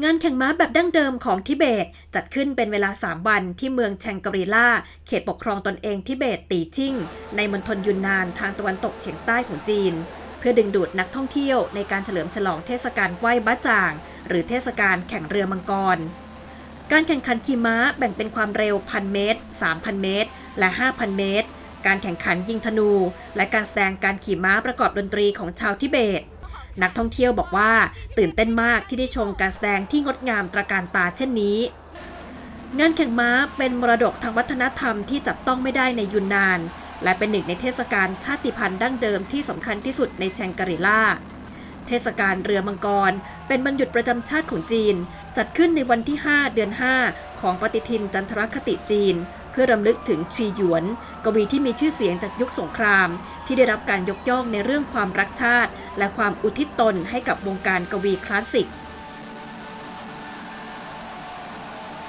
งานแข่งม้าแบบดั้งเดิมของทิเบต จัดขึ้นเป็นเวลา 3 วันที่เมืองแชงกรีลาเขตปกครองตนเองทิเบตตีชิ่ง ในมณฑลยุนนานทางตะวันตกเฉียงใต้ของจีน เพื่อดึงดูดนักท่องเที่ยวในการเฉลิมฉลองเทศกาลไหว้บ้าจ่าง หรือเทศกาลแข่งเรือมังกร การแข่งขันขี่ม้าแบ่งเป็นความเร็ว 1,000 เมตร 3,000 เมตร และ 5,000 เมตร การแข่งขันยิงธนู และการแสดงการขี่ม้าประกอบดนตรีของชาวทิเบต นักท่องเที่ยวบอกว่า ตื่นเต้นมากที่ได้ชมการแสดงที่งดงามตระการตาเช่นนี้ งานแข่งม้าเป็นมรดกทางวัฒนธรรมที่จับต้องไม่ได้ในยุนนาน และเป็นหนึ่งในเทศกาลชาติพันธุ์ดั้งเดิมที่สำคัญที่สุดในแชงกรีลาเทศกาลเรือมังกร เป็นบรรยุดประจำชาติของจีน จัดขึ้นในวันที่ 5 เดือน 5 ของปฏิทินจันทรคติจีน เพื่อรำลึกถึงชีหยวน กวีที่มีชื่อเสียงจากยุคสงคราม ที่ได้รับการยกย่องในเรื่องความรักชาติ และความอุทิศตนให้กับวงการกวีคลาสสิก